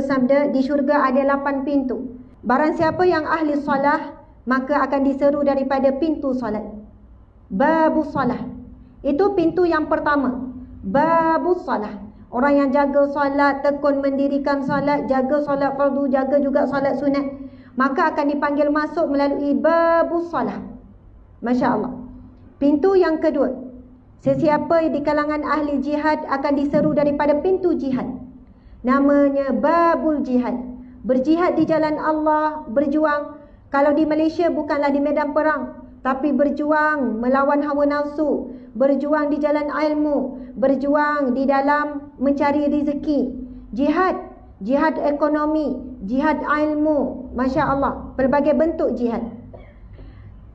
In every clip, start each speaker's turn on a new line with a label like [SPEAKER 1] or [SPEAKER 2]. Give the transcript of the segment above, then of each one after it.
[SPEAKER 1] bersabda, di syurga ada lapan pintu. Barang siapa yang ahli salah, maka akan diseru daripada pintu salat. Babu salah. Itu pintu yang pertama. Babu salah. Orang yang jaga salat, tekun mendirikan salat, jaga salat fardu, jaga juga salat sunat. Maka akan dipanggil masuk melalui babu salah. Masya Allah. Pintu yang kedua. Sesiapa di kalangan ahli jihad akan diseru daripada pintu jihad. Namanya babul jihad. Berjihad di jalan Allah, berjuang. Kalau di Malaysia bukanlah di medan perang. Tapi berjuang melawan hawa nafsu. Berjuang di jalan ilmu. Berjuang di dalam mencari rezeki. Jihad. Jihad ekonomi. Jihad ilmu. Masya Allah. Pelbagai bentuk jihad.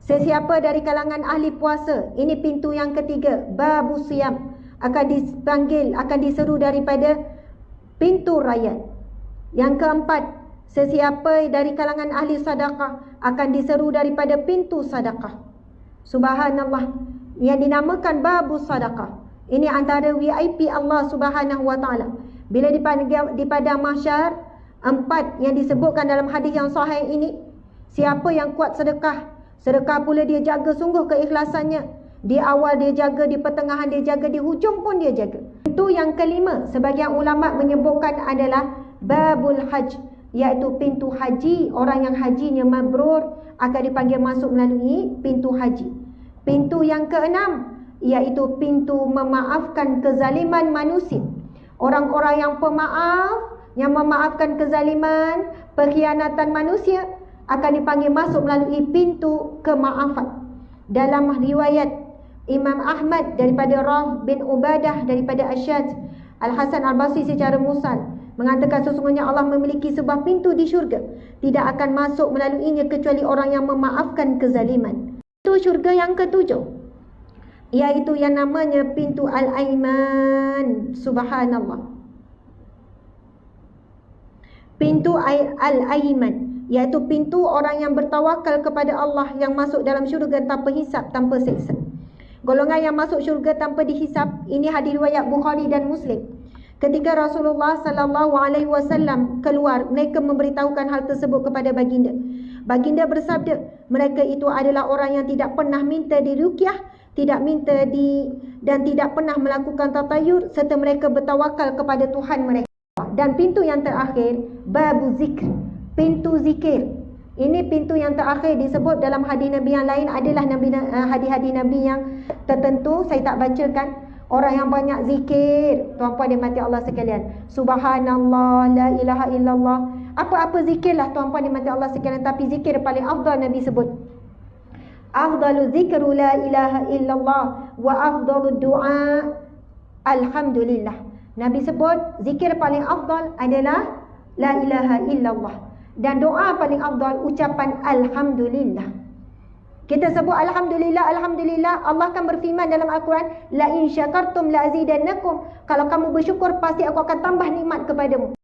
[SPEAKER 1] Sesiapa dari kalangan ahli puasa, ini pintu yang ketiga, babu siam, akan dipanggil, akan diseru daripada pintu rakyat. Yang keempat, sesiapa dari kalangan ahli sadaqah akan diseru daripada pintu sadaqah. Subhanallah, yang dinamakan babu sadaqah. Ini antara VIP Allah Subhanahu Wa Taala. Bila di padang mahsyar, empat yang disebutkan dalam hadis yang sahih ini, siapa yang kuat sedekah, Sedekah pula dia jaga sungguh keikhlasannya. Di awal dia jaga, di pertengahan dia jaga, di hujung pun dia jaga. Itu yang kelima. Sebagian ulama menyebutkan adalah babul haj. Iaitu pintu haji. Orang yang hajinya mabrur akan dipanggil masuk melalui pintu haji. Pintu yang keenam. Iaitu pintu memaafkan kezaliman manusia. Orang-orang yang pemaaf, yang memaafkan kezaliman, perkhianatan manusia akan dipanggil masuk melalui pintu kemaafan. Dalam riwayat Imam Ahmad daripada Rah bin Ubadah daripada Asyad Al-Hasan Al-Basri secara musal mengatakan sesungguhnya Allah memiliki sebuah pintu di syurga tidak akan masuk melaluinya kecuali orang yang memaafkan kezaliman. Itu syurga yang ketujuh iaitu yang namanya pintu Al-Aiman. Subhanallah. Pintu Al-Aiman iaitu pintu orang yang bertawakal kepada Allah yang masuk dalam syurga tanpa hisap, tanpa seksa. Golongan yang masuk syurga tanpa dihisap, ini hadis riwayat Bukhari dan Muslim. Ketika Rasulullah sallallahu alaihi wasallam keluar, mereka memberitahukan hal tersebut kepada baginda. Baginda bersabda, mereka itu adalah orang yang tidak pernah minta diruqyah, tidak minta di dan tidak pernah melakukan tatayur serta mereka bertawakal kepada Tuhan mereka. Dan pintu yang terakhir, babu zikr pintu zikir. Ini pintu yang terakhir disebut dalam hadis Nabi yang lain adalah Nabi uh, hadis-hadis Nabi yang tertentu saya tak bacakan. Orang yang banyak zikir, tuan-puan dan mati Allah sekalian. Subhanallah, la ilaha illallah. Apa-apa zikirlah tuan-puan dan mati Allah sekalian, tapi zikir paling afdal Nabi sebut. Afdalu zikru la ilaha illallah wa afdalu du'a alhamdulillah. Nabi sebut zikir paling afdal adalah la ilaha illallah. Dan doa paling afdal ucapan Alhamdulillah. Kita sebut Alhamdulillah, Alhamdulillah. Allah akan berfirman dalam Al-Quran. La in syakartum la azidannakum. Kalau kamu bersyukur, pasti aku akan tambah nikmat kepadamu.